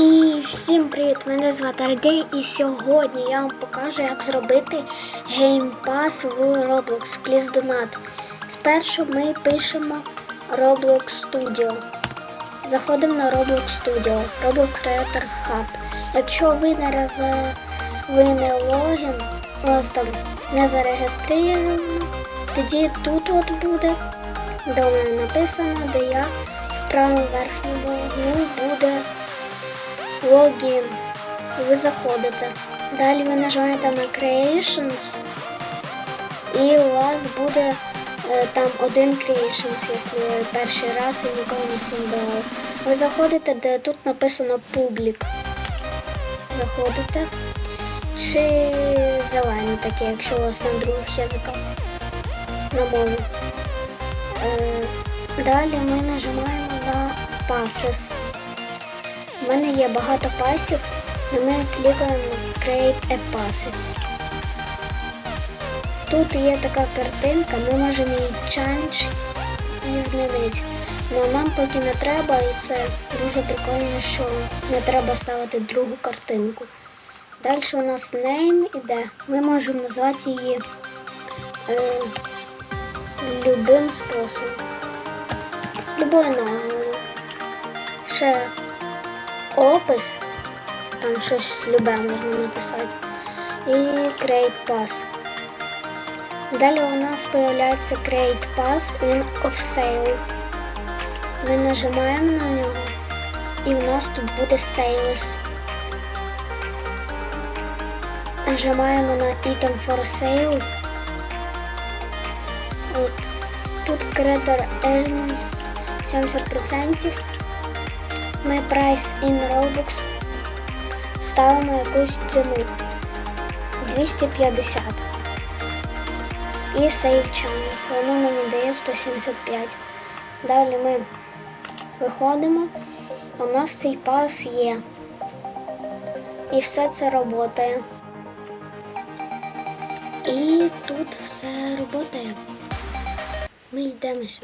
І всім привіт! Мене звати Ардей і сьогодні я вам покажу, як зробити геймпас в Roblox. Please donate. Спершу ми пишемо Roblox Studio. Заходимо на Roblox Studio, Roblox Creator Hub. Якщо ви не раз ви не логін, там не зареєстровано, тоді тут от буде, де у мене написано, де я в правому верхньому углу буде логін. Ви заходите. Далі ви нажимаєте на Creations і у вас буде е, там один Creations, якщо ви перший раз і ніколи не создавали. Ви заходите, де тут написано Public. Заходите. Чи зелені такі, якщо у вас на других язиках на мові. Е, далі ми нажимаємо на Passes. У мене є багато пасів, і ми клікаємо Create a Passive. Тут є така картинка, ми можемо її change і змінити. Але нам поки не треба, і це дуже прикольно, що не треба ставити другу картинку. Далі у нас name іде. Ми можемо назвати її е, любим способом. Любою назвою. Ще опис, там щось любе можна написати. І Create Pass. Далі у нас з'являється Create Pass, він of Sale. Ми нажимаємо на нього і у нас тут буде Sales. Нажимаємо на Item for Sale. От. Тут Creator Earnings 70%. Ми Price in Robux ставимо якусь ціну 250. І Save Chance. Воно мені дає 175. Далі ми виходимо. У нас цей пас є. І все це працює. І тут все працює. Ми йдемо сюди.